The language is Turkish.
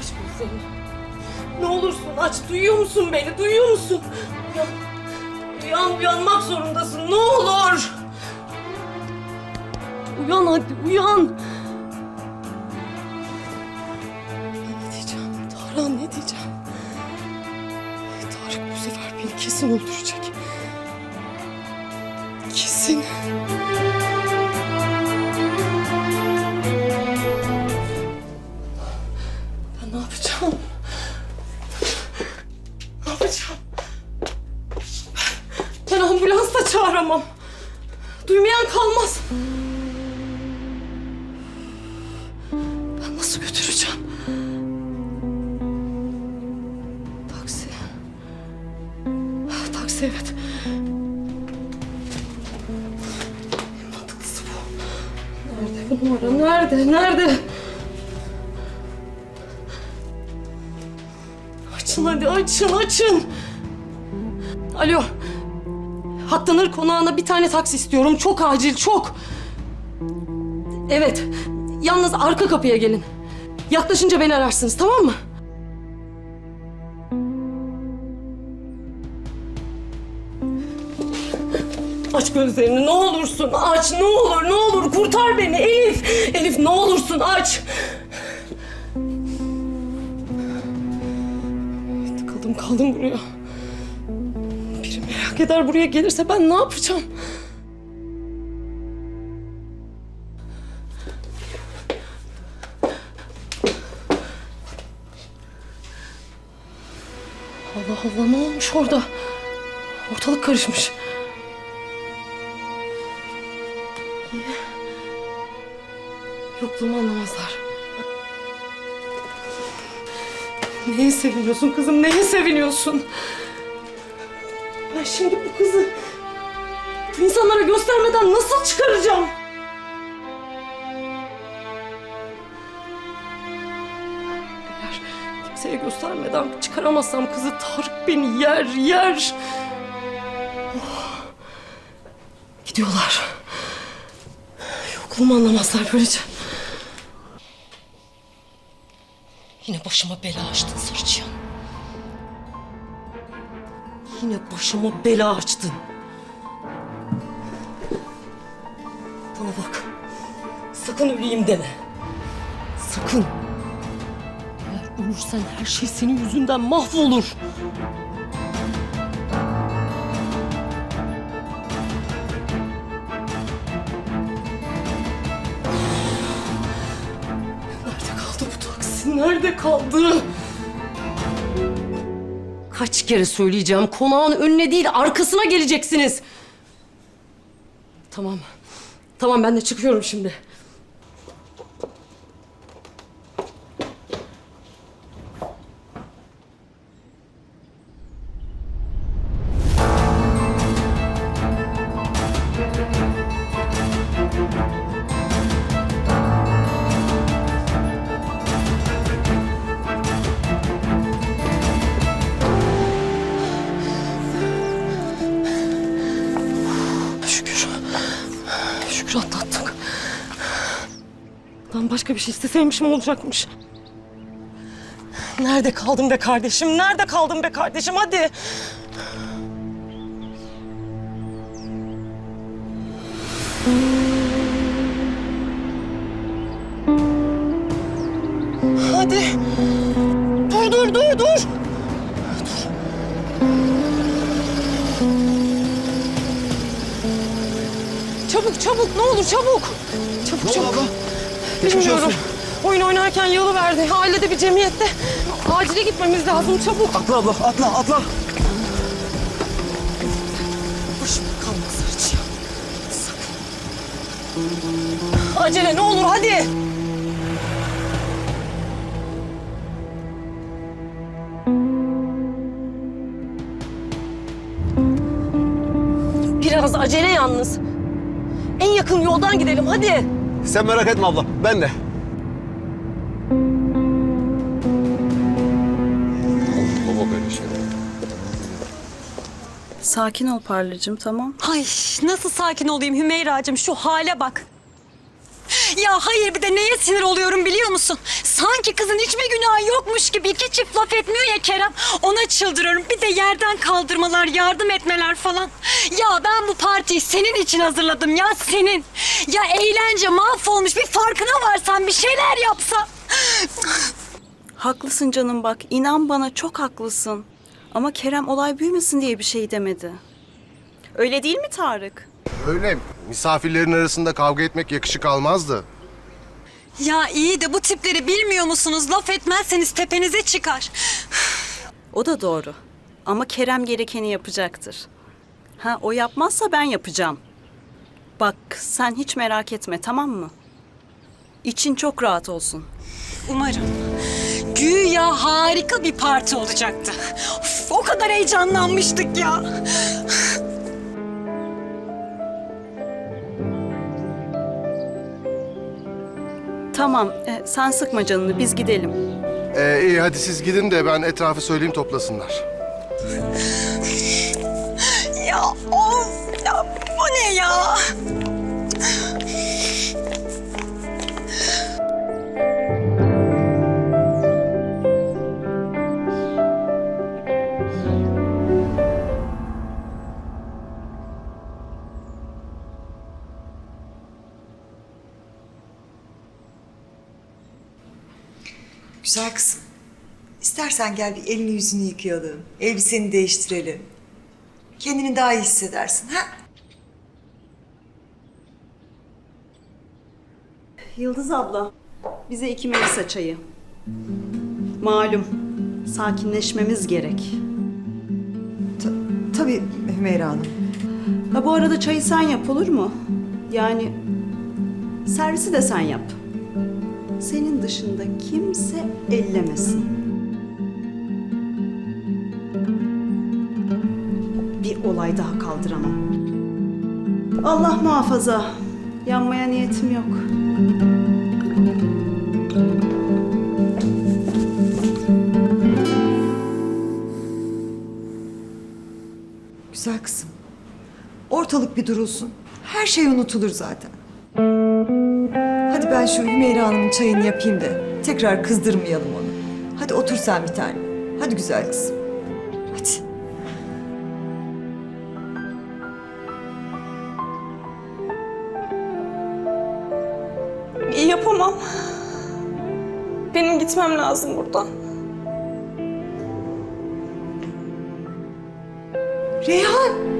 Aç gözlerini. Ne olursun aç. Duyuyor musun beni? Duyuyor musun? Uyan. Uyan, uyanmak zorundasın. Ne olur. Uyan hadi, uyan. Ne diyeceğim? Tarık'a ne diyeceğim? Tarık bu sefer beni kesin öldürecek. Ben, ben ambulans da çağıramam. Duymayan kalmaz. Ben nasıl götüreceğim? Taksi. Taksi evet. En mantıklısı bu. Nerede bu numara? Nerede? Nerede? Açın hadi açın açın. Alo. Hattanır konağına bir tane taksi istiyorum. Çok acil çok. Evet. Yalnız arka kapıya gelin. Yaklaşınca beni ararsınız tamam mı? Aç gözlerini ne olursun aç ne olur ne olur kurtar beni Elif. Elif ne olursun aç. Kaldım buraya. Biri merak eder buraya gelirse ben ne yapacağım? Allah Allah ne olmuş orada? Ortalık karışmış. İyi. Yokluğumu anlamazlar. Neye seviniyorsun kızım? Neye seviniyorsun? Ben şimdi bu kızı bu insanlara göstermeden nasıl çıkaracağım? Eğer kimseye göstermeden çıkaramazsam kızı Tarık beni yer yer. Oh. Gidiyorlar. Yokluğumu anlamazlar böylece. Yine başıma bela açtın Sırçıyan. Yine başıma bela açtın. Bana bak. Sakın öleyim deme. Sakın. Eğer ölürsen her şey senin yüzünden mahvolur. Nerede kaldı? Kaç kere söyleyeceğim. Konağın önüne değil arkasına geleceksiniz. Tamam. Tamam ben de çıkıyorum şimdi. Şükür. Şükür atlattık. Lan başka bir şey isteseymişim olacakmış. Nerede kaldın be kardeşim? Nerede kaldın be kardeşim? Hadi. Hadi. Çabuk çabuk ne olur çabuk. Çabuk çabuk. Bilmiyorum. Oyun oynarken yolu verdi. Ailede bir cemiyette. Acile gitmemiz lazım çabuk. Atla abla, atla, atla. Başım kalmasın hiç ya. Sakın. Acele ne olur hadi. Biraz acele yalnız. En yakın yoldan gidelim hadi. Sen merak etme abla, ben de. Baba böyle şey. Sakin ol Parlıcığım tamam. Ay nasıl sakin olayım Hümeyra'cığım şu hale bak. Ya hayır bir de neye sinir oluyorum biliyor musun? Sanki kızın hiç mi günahı yokmuş gibi iki çift laf etmiyor ya Kerem. Ona çıldırıyorum. Bir de yerden kaldırmalar, yardım etmeler falan. Ya ben bu partiyi senin için hazırladım ya senin. Ya eğlence mahvolmuş bir farkına varsan bir şeyler yapsan. Haklısın canım bak. inan bana çok haklısın. Ama Kerem olay büyümesin diye bir şey demedi. Öyle değil mi Tarık? Öyle. Misafirlerin arasında kavga etmek yakışık almazdı. Ya iyi de bu tipleri bilmiyor musunuz? Laf etmezseniz tepenize çıkar. O da doğru. Ama Kerem gerekeni yapacaktır. Ha o yapmazsa ben yapacağım. Bak sen hiç merak etme tamam mı? İçin çok rahat olsun. Umarım. Güya harika bir parti olacaktı. Of, o kadar heyecanlanmıştık ya. Tamam e, sen sıkma canını biz gidelim. Ee, iyi hadi siz gidin de ben etrafı söyleyeyim toplasınlar. Ya of ya bu ne ya? Güzel kızım. İstersen gel bir elini yüzünü yıkayalım. Elbiseni değiştirelim. Kendini daha iyi hissedersin ha? Yıldız abla bize iki melisa çayı. Malum sakinleşmemiz gerek. Ta- tabii Hümeyra Hanım. Ha bu arada çayı sen yap olur mu? Yani servisi de sen yap. Senin dışında kimse ellemesin. Bir olay daha kaldıramam. Allah muhafaza. Yanmaya niyetim yok. Güzel kızım. Ortalık bir durulsun. Her şey unutulur zaten. Hadi ben şu Hümeyra Hanım'ın çayını yapayım da tekrar kızdırmayalım onu. Hadi otur sen bir tane. Hadi güzel kızım. Hadi. Yapamam. Benim gitmem lazım buradan. Reyhan!